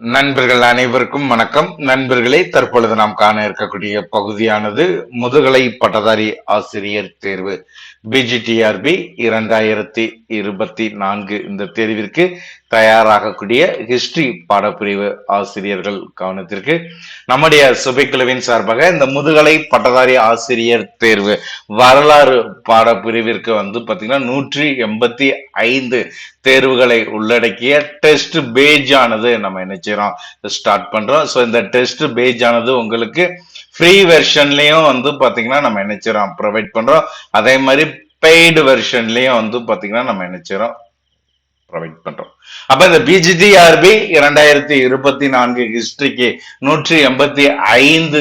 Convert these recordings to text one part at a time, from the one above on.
நண்பர்கள் அனைவருக்கும் வணக்கம். நண்பர்களே தற்பொழுது நாம் காண இருக்கக்கூடிய பகுதியானது முதுகலை பட்டதாரி ஆசிரியர் தேர்வு. பிஜிடிஆர்பி இரண்டாயிரத்தி இருபத்தி நான்கு இந்த தேர்விற்கு தயாராகக்கூடிய ஹிஸ்டரி பாடப்பிரிவு ஆசிரியர்கள் கவனத்திற்கு நம்முடைய சுபைக்குழுவின் சார்பாக இந்த முதுகலை பட்டதாரி ஆசிரியர் தேர்வு வரலாறு பாடப்பிரிவிற்கு வந்து பாத்தீங்கன்னா நூற்றி எண்பத்தி ஐந்து தேர்வுகளை உள்ளடக்கிய டெஸ்ட் பேஜ் ஆனது நம்ம என்ன செய்றோம் ஸ்டார்ட் பண்றோம். ஸோ இந்த டெஸ்ட் பேஜ் ஆனது உங்களுக்கு ஃப்ரீ வெர்ஷன்லயும் வந்து பாத்தீங்கன்னா நம்ம என்ன ப்ரொவைட் பண்றோம். அதே மாதிரி பெய்டு வெர்ஷன்லயும் வந்து பாத்தீங்கன்னா நம்ம என்ன ப்ரொவைட் பண்றோம். அப்ப இந்த பிஜிடிஆர்பி இரண்டாயிரத்தி இருபத்தி நான்கு ஹிஸ்டரிக்கு நூற்றி எண்பத்தி ஐந்து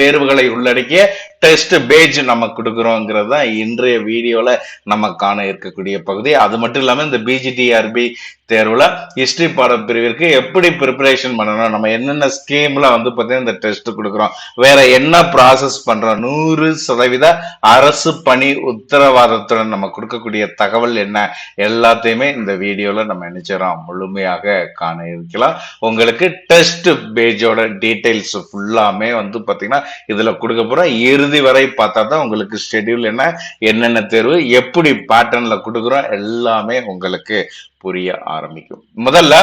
தேர்வுகளை உள்ளடக்கிய டெஸ்ட் பேஜ் நம்ம கொடுக்குறோங்கிறது தான் இன்றைய வீடியோவில் நம்ம காண இருக்கக்கூடிய பகுதி. அது மட்டும் இல்லாமல் இந்த பிஜிடிஆர்பி தேர்வுல ஹிஸ்ட்ரி பாடப்பிரிவிற்கு எப்படி ப்ரிப்பரேஷன் பண்ணணும் நம்ம என்னென்ன ஸ்கீம்ல வந்து பார்த்தீங்கன்னா இந்த டெஸ்ட் கொடுக்குறோம் வேற என்ன ப்ராசஸ் பண்றோம் நூறு சதவீத அரசு பணி உத்தரவாதத்துடன் நம்ம கொடுக்கக்கூடிய தகவல் என்ன எல்லாத்தையுமே இந்த வீடியோவில் நம்ம நினைச்சிடறோம் முழுமையாக காண இருக்கலாம். உங்களுக்கு டெஸ்ட் பேஜோட டீட்டெயில்ஸ் ஃபுல்லாமே வந்து பாத்தீங்கன்னா இதுல கொடுக்க போகிறோம் இறுதி வரை பார்த்தா தான் உங்களுக்கு ஷெட்யூல் என்ன என்னென்ன தேர்வு எப்படி பேட்டர்ன்ல கொடுக்குறோம் எல்லாமே உங்களுக்கு புரிய ஆரம்பிக்கும். முதல்ல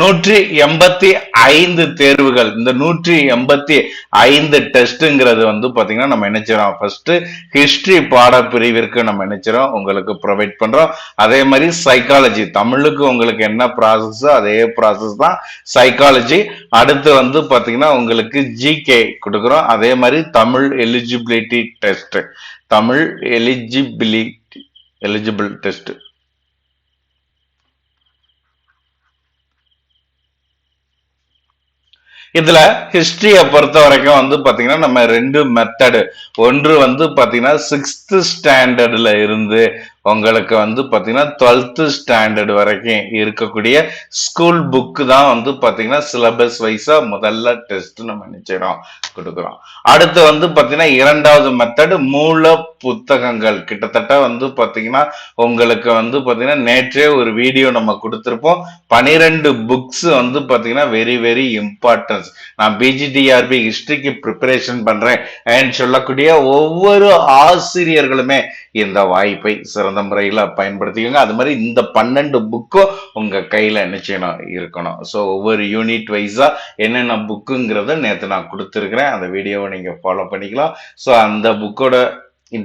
நூற்றி எண்பத்தி ஐந்து தேர்வுகள். இந்த நூற்றி எண்பத்தி ஐந்து டெஸ்ட்ங்கிறது வந்து பாத்தீங்கன்னா நம்ம நினைச்சிரோம் ஃபர்ஸ்ட் ஹிஸ்டரி பாடப்பிரிவிற்கு நம்ம நினைச்சிரோம் உங்களுக்கு ப்ரொவைட் பண்றோம். அதே மாதிரி சைக்காலஜி தமிழுக்கு உங்களுக்கு என்ன ப்ராசஸ் அதே ப்ராசஸ் தான் சைக்காலஜி அடுத்து வந்து பாத்தீங்கன்னா உங்களுக்கு ஜிகே கொடுக்குறோம். அதே மாதிரி Tamil eligibility test Tamil eligibility eligible test இதுல ஹிஸ்ட்ரியை பொறுத்த வரைக்கும் வந்து பாத்தீங்கன்னா நம்ம ரெண்டு மெத்தடு ஒன்று வந்து பாத்தீங்கன்னா சிக்ஸ்த்து ஸ்டாண்டர்டில் இருந்து உங்களுக்கு வந்து பார்த்தீங்கன்னா டுவெல்த்து ஸ்டாண்டர்ட் வரைக்கும் இருக்கக்கூடிய ஸ்கூல் புக்கு தான் வந்து பார்த்தீங்கன்னா சிலபஸ் வைஸா முதல்ல டெஸ்ட் நம்ம நிச்சயம் கொடுக்குறோம். அடுத்து வந்து பாத்தீங்கன்னா இரண்டாவது மெத்தடு மூல புத்தகங்கள். கிட்டத்தட்ட வந்து பார்த்தீங்கன்னா உங்களுக்கு வந்து பார்த்தீங்கன்னா நேற்றே ஒரு வீடியோ நம்ம கொடுத்துருப்போம். பனிரெண்டு புக்ஸ் வந்து பார்த்தீங்கன்னா வெரி வெரி இம்பார்ட்டன்ஸ் நான் பிஜிடிஆர்பி ஹிஸ்டரிக்கு ப்ரிப்பரேஷன் பண்றேன். சொல்லக்கூடிய ஒவ்வொரு ஆசிரியர்களுமே இந்த வாய்ப்பை சிறந்த முறையில் பயன்படுத்திக்கோங்க. அது மாதிரி இந்த பன்னெண்டு புக்கும் உங்கள் கையில் நிச்சயம் இருக்கணும். ஸோ ஒவ்வொரு யூனிட் வைஸாக என்னென்ன புக்குங்கிறத நேற்று நான் கொடுத்துருக்குறேன். அந்த வீடியோவை நீங்கள் ஃபாலோ பண்ணிக்கலாம். ஸோ அந்த புக்கோட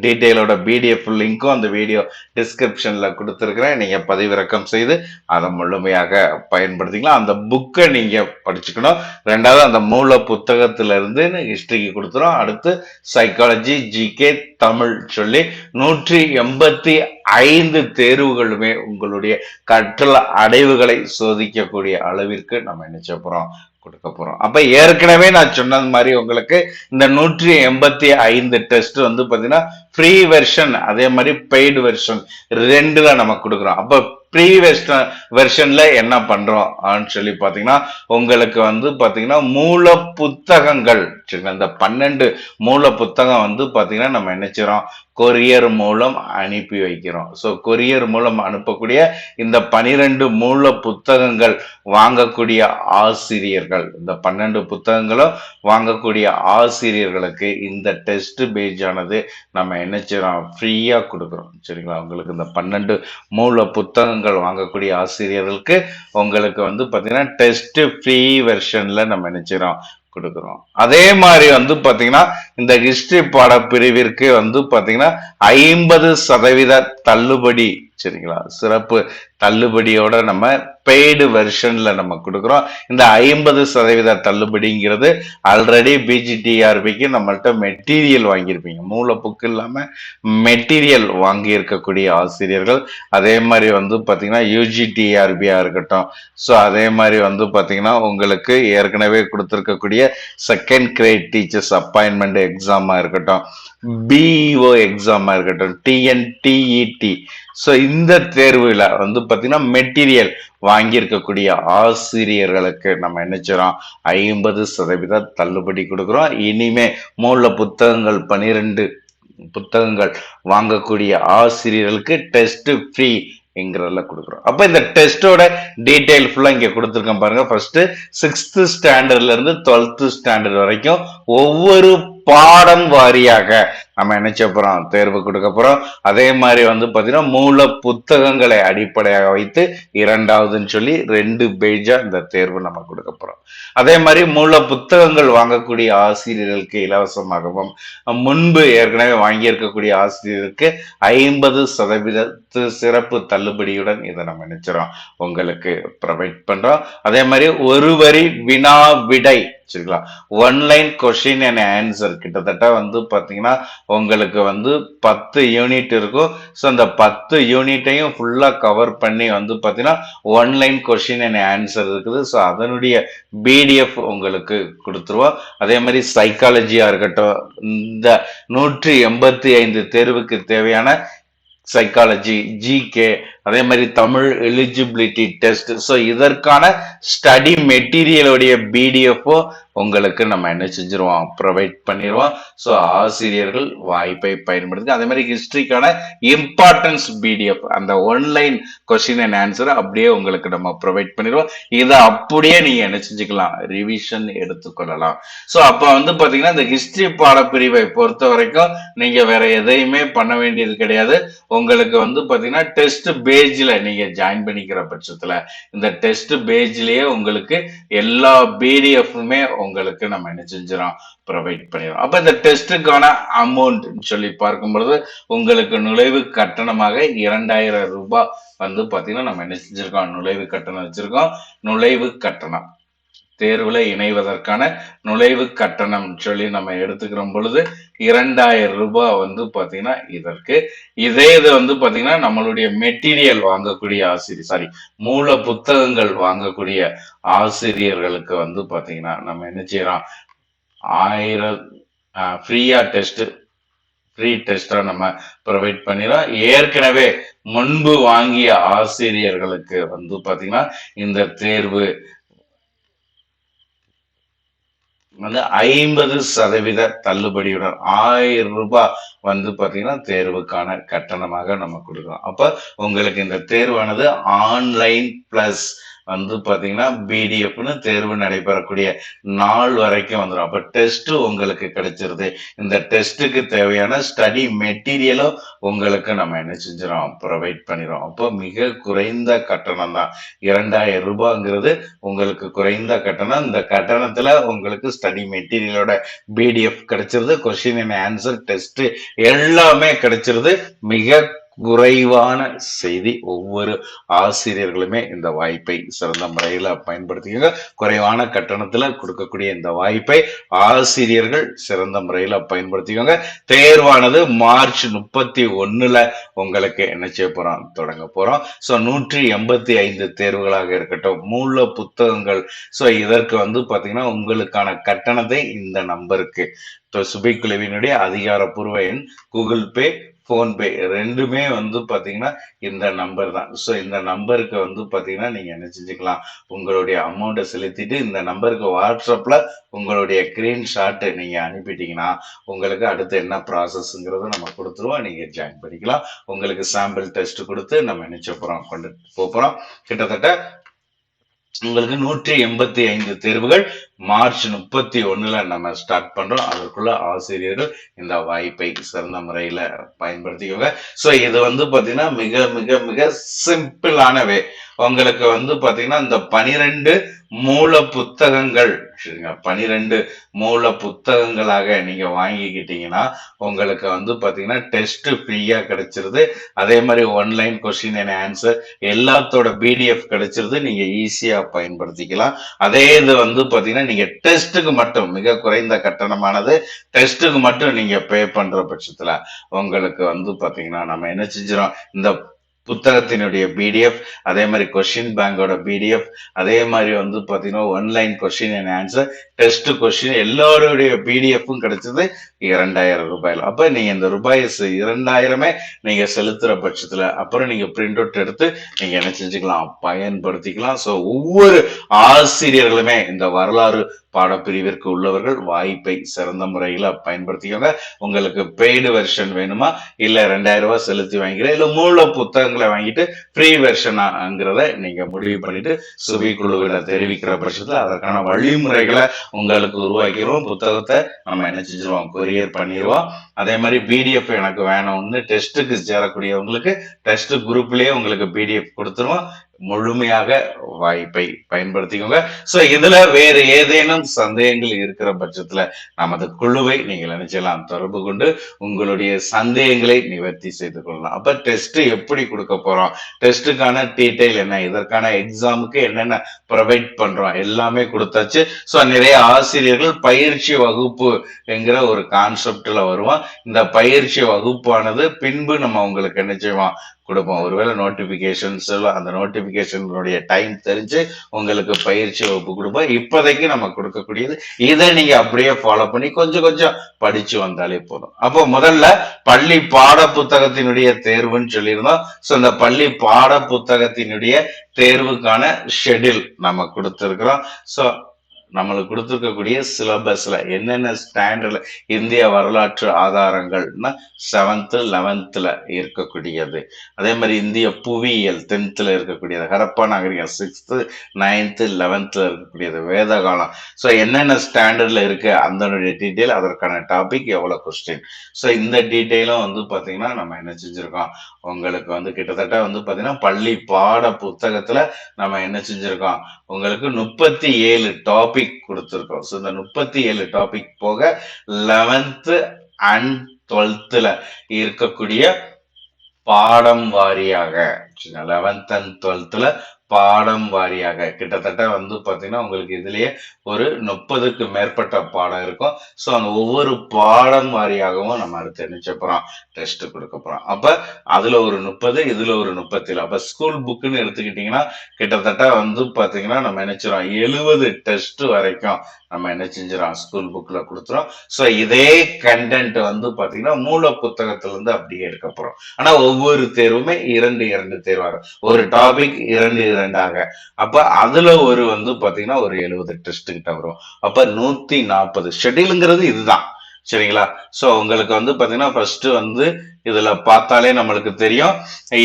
டீட்டெயிலோட பிடிஎஃப் லிங்க்கும் அந்த வீடியோ டிஸ்கிரிப்ஷனில் கொடுத்துருக்குறேன். நீங்கள் பதிவிறக்கம் செய்து அதை முழுமையாக பயன்படுத்திக்கலாம். அந்த புக்கை நீங்கள் படிச்சுக்கணும். ரெண்டாவது அந்த மூல புத்தகத்திலிருந்து இருந்து கொடுத்துரும். அடுத்து சைக்காலஜி ஜிகே தமிழ் சொல்லி நூற்றி எண்பத்தி ஐந்து தேர்வுகளுமே உங்களுடைய கற்றல் அடைவுகளை சோதிக்கக்கூடிய அளவிற்கு நம்ம நினைச்ச போறோம்? கொடுக்க போறோம். அப்ப ஏற்கனவே நான் சொன்னது மாதிரி உங்களுக்கு இந்த நூற்றி எண்பத்தி ஐந்து டெஸ்ட் வந்து பாத்தீங்கன்னா ஃப்ரீ வெர்ஷன் அதே மாதிரி பெய்டு வெர்ஷன் ரெண்டுல நம்ம கொடுக்குறோம். அப்ப ப்ரீ வெர்ஷன்ல என்ன பண்றோம் அப்படின்னு சொல்லி பாத்தீங்கன்னா உங்களுக்கு வந்து பாத்தீங்கன்னா மூல புத்தகங்கள் சரிங்களா? இந்த பன்னெண்டு மூல புத்தகம் வந்து பாத்தீங்கன்னா நம்ம நினைச்சிரோம் கொரியர் மூலம் அனுப்பி வைக்கிறோம். ஸோ கொரியர் மூலம் அனுப்பக்கூடிய இந்த பனிரெண்டு மூல புத்தகங்கள் வாங்கக்கூடிய ஆசிரியர்கள் இந்த பன்னெண்டு புத்தகங்களும் வாங்கக்கூடிய ஆசிரியர்களுக்கு இந்த டெஸ்ட் பேஜானது நம்ம என்ன செய்யறோம்? ஃப்ரீயாக கொடுக்குறோம். சரிங்களா? உங்களுக்கு இந்த பன்னெண்டு மூல புத்தகங்கள் வாங்கக்கூடிய ஆசிரியர்களுக்கு உங்களுக்கு வந்து பார்த்தீங்கன்னா டெஸ்ட் ஃப்ரீ வெர்ஷனில் நம்ம என்ன கொடுக்குறோம். அதே மாதிரி வந்து பார்த்தீங்கன்னா இந்த ஹிஸ்டரி பாடப்பிரிவிற்கு வந்து பார்த்தீங்கன்னா ஐம்பது சதவீத தள்ளுபடி சரிங்களா? சிறப்பு தள்ளுபடியோட நம்ம பெய்டு வெர்ஷன்ல நம்ம கொடுக்குறோம். இந்த ஐம்பது சதவீத தள்ளுபடிங்கிறது ஆல்ரெடி பிஜிடிஆர்பிக்கு நம்மள்ட்ட மெட்டீரியல் வாங்கியிருப்பீங்க. மூல புக்கு இல்லாம மெட்டீரியல் வாங்கியிருக்கக்கூடிய ஆசிரியர்கள். அதே மாதிரி வந்து பாத்தீங்கன்னா யூஜிடிஆர்பியா இருக்கட்டும். ஸோ அதே மாதிரி வந்து பாத்தீங்கன்னா உங்களுக்கு ஏற்கனவே கொடுத்துருக்கக்கூடிய செகண்ட் கிரேட் டீச்சர்ஸ் அப்பாயின்மெண்ட் எக்ஸாமா இருக்கட்டும். பிஇஓ எக்ஸாமா இருக்கட்டும் டிஎன்டிஇடி ஸோ இந்த தேர்வுல வந்து பார்த்தீங்கன்னா மெட்டீரியல் வாங்கியிருக்கக்கூடிய ஆசிரியர்களுக்கு நம்ம என்ன செய்கிறோம் ஐம்பது சதவீத தள்ளுபடி கொடுக்குறோம். இனிமே மூல புத்தகங்கள் பனிரெண்டு புத்தகங்கள் வாங்கக்கூடிய ஆசிரியர்களுக்கு டெஸ்ட் ஃப்ரீ இங்கிறதுல கொடுக்குறோம். அப்ப இந்த டெஸ்டோட டீடைல் ஃபுல்லா இங்க கொடுத்துருக்கேன் பாருங்க. ஃபர்ஸ்ட் சிக்ஸ்த்து ஸ்டாண்டர்ட்ல இருந்து ஸ்டாண்டர்ட் வரைக்கும் ஒவ்வொரு பாடம் வாரியாக நம்ம என்ன தேர்வு கொடுக்க போகிறோம் அதே மாதிரி வந்து பார்த்தீங்கன்னா மூல புத்தகங்களை அடிப்படையாக வைத்து இரண்டாவதுன்னு சொல்லி ரெண்டு பேஜாக இந்த தேர்வு நம்ம கொடுக்க போகிறோம் அதே மாதிரி மூல புத்தகங்கள் வாங்கக்கூடிய ஆசிரியர்களுக்கு இலவசமாகவும் முன்பு ஏற்கனவே வாங்கியிருக்கக்கூடிய ஆசிரியருக்கு ஐம்பது சதவீதத்து சிறப்பு தள்ளுபடியுடன் இதை நம்ம நினைச்சிரோம் உங்களுக்கு ப்ரொவைட் பண்ணுறோம் அதே மாதிரி ஒரு வரி வினா விடை சரிங்களா ஒன்லைன் கொஷின் அண்ட் ஆன்சர் கிட்டத்தட்ட வந்து பார்த்தீங்கன்னா உங்களுக்கு வந்து பத்து யூனிட் இருக்கும். ஸோ அந்த பத்து யூனிட்டையும் ஃபுல்லாக கவர் பண்ணி வந்து பாத்தீங்கன்னா ஒன்லைன் கொஷின் அண்ட் ஆன்சர் இருக்குது. ஸோ அதனுடைய பிடிஎஃப் உங்களுக்கு கொடுத்துருவோம். அதே மாதிரி சைக்காலஜியாக இருக்கட்டும் இந்த நூற்றி எண்பத்தி ஐந்து தேர்வுக்கு தேவையான சைக்காலஜி ஜிகே அதே மாதிரி தமிழ் எலிஜிபிலிட்டி டெஸ்ட் ஸோ இதற்கான ஸ்டடி மெட்டீரியலுடைய பிடிஎஃப்போ உங்களுக்கு நம்ம என்ன செஞ்சிருவோம்? ப்ரொவைட் பண்ணிடுவோம் ஸோ ஆசிரியர்கள் வாய்ப்பை பயன்படுத்தி அதே மாதிரி ஹிஸ்ட்ரிக்கான இம்பார்ட்டன்ஸ் பிடிஎஃப் அந்த ஒன்லைன் கொஸ்டின் அண்ட் ஆன்சர் அப்படியே உங்களுக்கு நம்ம ப்ரொவைட் பண்ணிடுவோம் இதை அப்படியே நீங்க என்ன செஞ்சுக்கலாம்? ரிவிஷன் எடுத்துக்கொள்ளலாம். ஸோ அப்போ வந்து பாத்தீங்கன்னா இந்த ஹிஸ்ட்ரி பாடப்பிரிவை பொறுத்த வரைக்கும் நீங்க வேற எதையுமே பண்ண வேண்டியது கிடையாது. உங்களுக்கு வந்து பார்த்தீங்கன்னா டெஸ்ட் பேஜில் நீங்கள் ஜாயின் பண்ணிக்கிற பட்சத்தில் இந்த டெஸ்ட் பேஜ்லேயே உங்களுக்கு எல்லா பிடிஎஃப்மே உங்களுக்கு நம்ம என்ன செஞ்சிடும் ப்ரொவைட் பண்ணிடுறோம். அப்போ இந்த டெஸ்ட்டுக்கான அமௌண்ட்னு சொல்லி பார்க்கும் பொழுது உங்களுக்கு நுழைவு கட்டணமாக இரண்டாயிரம் ரூபாய் வந்து பார்த்தீங்கன்னா நம்ம என்ன செஞ்சுருக்கோம்? நுழைவு கட்டணம் வச்சுருக்கோம். நுழைவு கட்டணம். தேர்வுல இணைவதற்கான நுழைவு கட்டணம் சொல்லி நம்ம எடுத்துக்கிற பொழுது இரண்டாயிரம் ரூபாய் வந்து பாத்தீங்கன்னா இதற்கு. இதே இது வந்து பாத்தீங்கன்னா நம்மளுடைய மெட்டீரியல் வாங்கக்கூடிய ஆசிரியர் சாரி மூல புத்தகங்கள் வாங்கக்கூடிய ஆசிரியர்களுக்கு வந்து பாத்தீங்கன்னா நம்ம என்ன செய்யறோம் ஆயிரம் ஃப்ரீயா டெஸ்ட் ஃப்ரீ டெஸ்டா நம்ம ப்ரொவைட் பண்ணிடலாம். ஏற்கனவே முன்பு வாங்கிய ஆசிரியர்களுக்கு வந்து பாத்தீங்கன்னா இந்த தேர்வு வந்து ஐம்பது சதவீத தள்ளுபடியுடன் ஆயிரம் ரூபாய் வந்து பாத்தீங்கன்னா தேர்வுக்கான கட்டணமாக நம்ம கொடுக்குறோம். அப்ப உங்களுக்கு இந்த தேர்வானது ஆன்லைன் பிளஸ் வந்து பார்த்தீங்கன்னா பிடிஎஃப்னு தேர்வு நடைபெறக்கூடிய நாள் வரைக்கும் வந்துடும் அப்போ டெஸ்ட்டு உங்களுக்கு கிடைச்சிருது. இந்த டெஸ்ட்டுக்கு தேவையான ஸ்டடி மெட்டீரியலும் உங்களுக்கு நம்ம என்ன செஞ்சிடும் ப்ரொவைட் பண்ணிடுறோம் அப்போ மிக குறைந்த கட்டணம் தான். இரண்டாயிரம் ரூபாங்கிறது உங்களுக்கு குறைந்த கட்டணம். இந்த கட்டணத்தில் உங்களுக்கு ஸ்டடி மெட்டீரியலோட பிடிஎஃப் கிடைச்சிருது. கொஸ்டின் அண்ட் ஆன்சர் டெஸ்ட்டு எல்லாமே கிடைச்சிருது. மிக குறைவான செய்தி ஒவ்வொரு ஆசிரியர்களுமே இந்த வாய்ப்பை சிறந்த முறையில பயன்படுத்திக்கோங்க. குறைவான கட்டணத்துல கொடுக்கக்கூடிய இந்த வாய்ப்பை ஆசிரியர்கள் சிறந்த முறையில பயன்படுத்திக்கோங்க. தேர்வானது மார்ச் முப்பத்தி ஒண்ணுல உங்களுக்கு என்ன செய்ய போறோம்? தொடங்க போறோம். சோ நூற்றி எண்பத்தி ஐந்து தேர்வுகளாக இருக்கட்டும். மூல புத்தகங்கள். சோ இதற்கு வந்து பாத்தீங்கன்னா உங்களுக்கான கட்டணத்தை இந்த நம்பருக்கு. சுபை குழுவினுடைய அதிகாரப்பூர்வ எண் கூகுள் பே ஃபோன்பே ரெண்டுமே வந்து பார்த்தீங்கன்னா இந்த நம்பர் தான். ஸோ இந்த நம்பருக்கு வந்து பார்த்தீங்கன்னா நீங்கள் என்ன செஞ்சுக்கலாம்? உங்களுடைய அமௌண்ட்டை செலுத்திட்டு இந்த நம்பருக்கு வாட்ஸ்அப்பில் உங்களுடைய ஸ்க்ரீன்ஷாட்டு நீங்கள் அனுப்பிட்டீங்கன்னா உங்களுக்கு அடுத்து என்ன ப்ராசஸ்ங்கிறத நம்ம கொடுத்துருவோம். நீங்கள் ஜாயின் பண்ணிக்கலாம். உங்களுக்கு சாம்பிள் டெஸ்ட் கொடுத்து நம்ம நினச்ச போகிறோம் கொண்டு போகிறோம் கிட்டத்தட்ட உங்களுக்கு நூற்றி எண்பத்தி ஐந்து தேர்வுகள் மார்ச் முப்பத்தி ஒன்றில் நம்ம ஸ்டார்ட் பண்ணுறோம் அதற்குள்ள ஆசிரியர்கள் இந்த வாய்ப்பை சிறந்த முறையில் பயன்படுத்திக்கோங்க. ஸோ இது வந்து பார்த்தீங்கன்னா மிக மிக மிக சிம்பிளானவே உங்களுக்கு வந்து பார்த்தீங்கன்னா இந்த பனிரெண்டு மூல புத்தகங்கள் சரிங்க பனிரெண்டு மூல புத்தகங்களாக நீங்க வாங்கிக்கிட்டீங்கன்னா உங்களுக்கு வந்து பார்த்தீங்கன்னா டெஸ்ட் ஃப்ரீயா கிடைச்சிருது. அதே மாதிரி ஒன்லைன் கொஸ்டின் அண்ட் ஆன்சர் எல்லாத்தோட பிடிஎஃப் கிடைச்சிருது. நீங்க ஈஸியா பயன்படுத்திக்கலாம். அதே இது வந்து பார்த்தீங்கன்னா நீங்க டெஸ்ட்டுக்கு மட்டும் மிக குறைந்த கட்டணமானது டெஸ்ட்டுக்கு மட்டும் நீங்க பே பண்ற பட்சத்துல உங்களுக்கு வந்து பாத்தீங்கன்னா நம்ம என்ன செஞ்சிடும் இந்த புத்தகத்தினுடைய பிடிஎஃப் அதே மாதிரி கொஷின் பேங்கோட பிடிஎஃப் அதே மாதிரி வந்து பார்த்தீங்கன்னா online question and answer test question எல்லாருடைய பிடிஎஃப்பும் கிடைச்சது இரண்டாயிரம் ரூபாயில். அப்போ நீங்க இந்த ரூபாய் இரண்டாயிரமே நீங்க செலுத்துற பட்சத்துல அப்புறம் நீங்க பிரிண்ட் அவுட் எடுத்து நீங்க என்ன செஞ்சுக்கலாம் பயன்படுத்திக்கலாம். ஸோ ஒவ்வொரு ஆசிரியர்களுமே இந்த வரலாறு பாடப்பிரிவிற்கு உள்ளவர்கள் வாய்ப்பை சிறந்த முறையில் பயன்படுத்திக்கோங்க. உங்களுக்கு பெய்டு வெர்ஷன் வேணுமா? இல்லை ரெண்டாயிரம் ரூபாய் செலுத்தி வாங்கிக்கிறேன். இல்லை மூல புத்தகம் புத்தகங்களை வாங்கிட்டு ஃப்ரீ வெர்ஷனாங்கிறத நீங்க முடிவு பண்ணிட்டு சுபி குழுவில தெரிவிக்கிற பட்சத்தில் அதற்கான வழிமுறைகளை உங்களுக்கு உருவாக்கிடுவோம். புத்தகத்தை நம்ம என்ன செஞ்சிருவோம்? கொரியர் பண்ணிடுவோம். அதே மாதிரி பிடிஎஃப் எனக்கு வேணும்னு டெஸ்ட்டுக்கு சேரக்கூடியவங்களுக்கு டெஸ்ட் குரூப்லயே உங்களுக்கு பிடிஎஃப் கொடுத்துருவோம். முழுமையாக வாய்ப்பை பயன்படுத்திக்கோங்க. சோ இதுல வேறு ஏதேனும் சந்தேகங்கள் இருக்கிற பட்சத்துல நமது குழுவை நீங்கள் நினைச்சலாம் தொடர்பு கொண்டு உங்களுடைய சந்தேகங்களை நிவர்த்தி செய்து கொள்ளலாம். அப்ப டெஸ்ட் எப்படி கொடுக்க போறோம்? டெஸ்ட்டுக்கான டீட்டெயில் என்ன? இதற்கான எக்ஸாமுக்கு என்னென்ன ப்ரொவைட் பண்றோம்? எல்லாமே கொடுத்தாச்சு. ஸோ நிறைய ஆசிரியர்கள் பயிற்சி வகுப்பு என்கிற ஒரு கான்செப்ட்ல வருவோம் இந்த பயிற்சி வகுப்பானது பின்பு நம்ம உங்களுக்கு என்ன செய்வோம்? கொடுப்போம். ஒருவேளை நோட்டிபிகேஷன்ஸ் அந்த நோட்டிபிகேஷனுடைய டைம் தெரிஞ்சு உங்களுக்கு பயிற்சி வகுப்பு கொடுப்போம். இப்போதைக்கு நம்ம கொடுக்கக்கூடியது. இதை நீங்க அப்படியே ஃபாலோ பண்ணி கொஞ்சம் கொஞ்சம் படிச்சு வந்தாலே போதும். அப்போ முதல்ல பள்ளி பாட புத்தகத்தினுடைய தேர்வுன்னு சொல்லியிருந்தோம். ஸோ இந்த பள்ளி பாட புத்தகத்தினுடைய தேர்வுக்கான ஷெட்யூல் நம்ம கொடுத்துருக்குறோம். ஸோ நம்மளுக்கு கொடுத்துருக்கக்கூடிய சிலபஸ்ல என்னென்ன ஸ்டாண்டர்ட்ல இந்திய வரலாற்று ஆதாரங்கள்னா செவன்த்து லெவன்த்தில் இருக்கக்கூடியது. அதே மாதிரி இந்திய புவியியல் டென்த்தில் இருக்கக்கூடியது. ஹரப்பா நாகரிகம் சிக்ஸ்த்து நைன்த்து லெவன்த்தில் இருக்கக்கூடியது. வேத காலம். ஸோ என்னென்ன ஸ்டாண்டர்டில் இருக்கு அதனுடைய டீட்டெயில் அதற்கான டாபிக் எவ்வளோ கொஸ்டின் ஸோ இந்த டீட்டெயிலும் வந்து பார்த்தீங்கன்னா நம்ம என்ன செஞ்சுருக்கோம்? உங்களுக்கு வந்து கிட்டத்தட்ட வந்து பார்த்தீங்கன்னா பள்ளி பாட புத்தகத்தில் நம்ம என்ன செஞ்சுருக்கோம்? உங்களுக்கு முப்பத்தி ஏழு டாபிக் கொடுத்துருக்கோம். ஸோ இந்த முப்பத்தி ஏழு டாபிக் போக லெவன்த்து அண்ட் டுவெல்த்தில் இருக்கக்கூடிய பாடம் வாரியாக லெவன்த் அண்ட் டுவெல்த்தில் பாடம் வாரியாக. கிட்டத்தட்ட வந்து பார்த்தீங்கன்னா உங்களுக்கு இதுலயே ஒரு முப்பதுக்கு மேற்பட்ட பாடம் இருக்கும். ஸோ அந்த ஒவ்வொரு பாடம் வாரியாகவும் நம்ம அடுத்து நினைச்ச டெஸ்ட் கொடுக்க போறோம். அப்ப அதுல ஒரு முப்பது இதுல ஒரு முப்பத்தில் அப்ப ஸ்கூல் புக்குன்னு எடுத்துக்கிட்டிங்கன்னா கிட்டத்தட்ட வந்து பாத்தீங்கன்னா நம்ம நினைச்சிரோம் எழுபது டெஸ்ட் வரைக்கும் நம்ம என்ன செஞ்சிடறோம்? ஸ்கூல் புக்ல கொடுத்துறோம். ஸோ இதே கண்டென்ட் வந்து பாத்தீங்கன்னா மூல புத்தகத்துல இருந்து அப்படியே எடுக்க போறோம். ஆனா ஒவ்வொரு தேர்வுமே இரண்டு இரண்டு தேர்வாக ஒரு டாபிக் இரண்டு இரண்டாக அப்ப அதுல ஒரு வந்து பாத்தீங்கன்னா ஒரு எழுபது டெஸ்ட் கிட்ட வரும். அப்ப நூத்தி நாற்பது ஷெட்யூலுங்கிறது இதுதான். சரிங்களா? சோ உங்களுக்கு வந்து பாத்தீங்கன்னா ஃபர்ஸ்ட் வந்து இதுல பார்த்தாலே நம்மளுக்கு தெரியும்.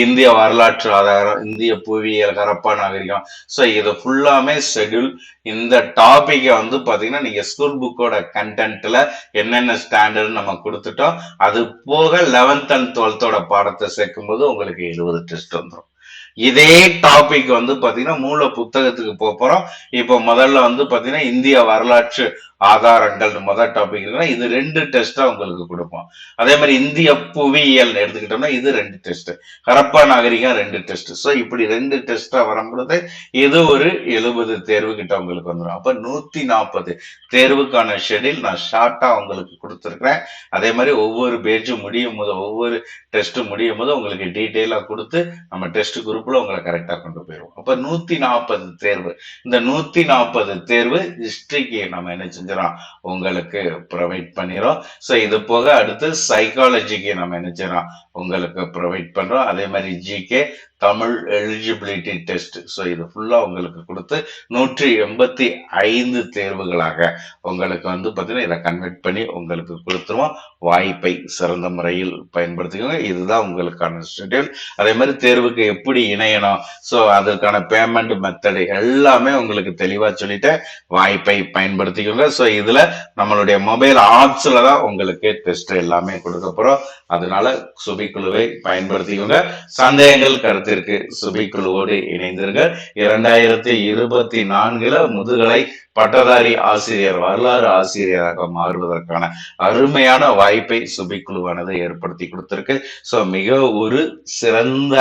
இந்திய வரலாற்று ஆதாரம் இந்திய புவியியல் கரப்பா நாகரிகம். ஸோ இது ஃபுல்லாமே ஷெட்யூல் இந்த டாபிக்கை வந்து பாத்தீங்கன்னா நீங்க ஸ்கூல் புக்கோட கண்டென்ட்ல என்னென்ன ஸ்டாண்டர்ட் நம்ம கொடுத்துட்டோம். அது போக லெவன்த் அண்ட் டுவெல்த்தோட பாடத்தை சேர்க்கும் போது உங்களுக்கு எழுபது டெஸ்ட் வந்துடும் இதே டாபிக் வந்து பாத்தீங்கன்னா மூல புத்தகத்துக்கு போக போறோம். இப்போ முதல்ல வந்து பாத்தீங்கன்னா இந்திய வரலாற்று ஆதாரங்கள் முதல் டாபிக் இருக்குன்னா இது ரெண்டு டெஸ்டா உங்களுக்கு கொடுப்போம். அதே மாதிரி இந்திய புவியியல் எடுத்துக்கிட்டோம்னா இது ரெண்டு டெஸ்ட் ஹரப்பா நாகரிகம் ரெண்டு டெஸ்ட் ஸோ இப்படி ரெண்டு டெஸ்டா வரும்பொழுது இது ஒரு எழுபது தேர்வு கிட்ட உங்களுக்கு வந்துடும் அப்ப நூத்தி நாற்பது தேர்வுக்கான ஷெடியூல் நான் ஷார்ட்டா உங்களுக்கு கொடுத்துருக்கிறேன். அதே மாதிரி ஒவ்வொரு பேஜும் முடியும் போது ஒவ்வொரு டெஸ்ட் முடியும் போது உங்களுக்கு டீட்டெயிலா கொடுத்து நம்ம டெஸ்ட் குரூப் குரூப்ல உங்களை கரெக்டா கொண்டு போயிடும் அப்ப நூத்தி நாற்பது தேர்வு. இந்த நூத்தி நாற்பது தேர்வு ஹிஸ்டரிக்கு நம்ம என்ன செஞ்சிடறோம்? உங்களுக்கு ப்ரொவைட் பண்ணிடும் ஸோ இது போக அடுத்து சைக்காலஜிக்கு நம்ம என்ன செய்யறோம்? உங்களுக்கு ப்ரொவைட் பண்றோம். அதே மாதிரி GK Tamil eligibility test so இது ஃபுல்லா உங்களுக்கு கொடுத்து நூற்றி எண்பத்தி ஐந்து தேர்வுகளாக உங்களுக்கு வந்து பார்த்தீங்கன்னா இதை கன்வெர்ட் பண்ணி உங்களுக்கு கொடுத்துருவோம். வாய்ப்பை சிறந்த முறையில் பயன்படுத்திக்கோங்க. இதுதான் உங்களுக்கான ஷெட்யூல் அதே மாதிரி தேர்வுக்கு எப்படி இணையணும்? ஸோ அதற்கான பேமெண்ட் மெத்தடு எல்லாமே உங்களுக்கு தெளிவா சொல்லிட்டேன். வாய்ப்பை பயன்படுத்திக்கோங்க. ஸோ இதுல நம்மளுடைய மொபைல் ஆப்ஸ்ல தான் உங்களுக்கு டெஸ்ட் எல்லாமே கொடுக்க போறோம். அதனால சுபிக்குழுவை பயன்படுத்திக்கோங்க. சந்தேகங்கள் கருத்து கருத்திற்கு சுபிக்குழுவோடு இணைந்திருங்க இரண்டாயிரத்தி இருபத்தி நான்குல முதுகலை பட்டதாரி ஆசிரியர் வரலாறு ஆசிரியராக மாறுவதற்கான அருமையான வாய்ப்பை சுபிக்குழுவானது ஏற்படுத்தி கொடுத்திருக்கு. ஸோ மிக ஒரு சிறந்த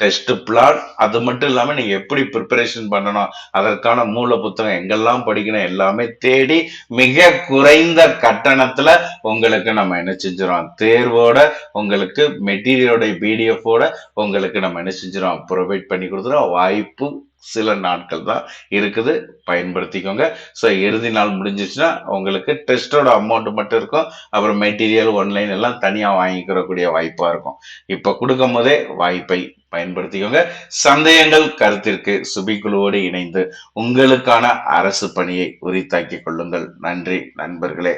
டெஸ்ட் பிளான் அது மட்டும் இல்லாமல் நீங்கள் எப்படி ப்ரிப்பரேஷன் பண்ணணும் அதற்கான மூல புத்தகம் எங்கெல்லாம் படிக்கணும் எல்லாமே தேடி மிக குறைந்த கட்டணத்துல உங்களுக்கு நம்ம என்ன செஞ்சிடும் தேர்வோட உங்களுக்கு மெட்டீரியலோட பிடிஎஃபோட உங்களுக்கு நம்ம என்ன செஞ்சிடும் ப்ரொவைட் பண்ணி கொடுத்துருவோம். வாய்ப்பு சில நாட்கள் தான் இருக்குது. பயன்படுத்திக்கோங்க. ஸோ இறுதி நாள் முடிஞ்சிச்சுன்னா உங்களுக்கு டெஸ்டோட அமௌண்ட் மட்டும் இருக்கும். அப்புறம் மெட்டீரியல் ஒன்லைன் எல்லாம் தனியாக வாங்கிக்கிறக்கூடிய வாய்ப்பாக இருக்கும். இப்போ கொடுக்கும் போதே வாய்ப்பை பயன்படுத்திக்கோங்க. சந்தேகங்கள் கருத்திற்கு சுபிக்குழுவோடு இணைந்து உங்களுக்கான அரசு பணியை உரித்தாக்கிக் கொள்ளுங்கள். நன்றி நண்பர்களே.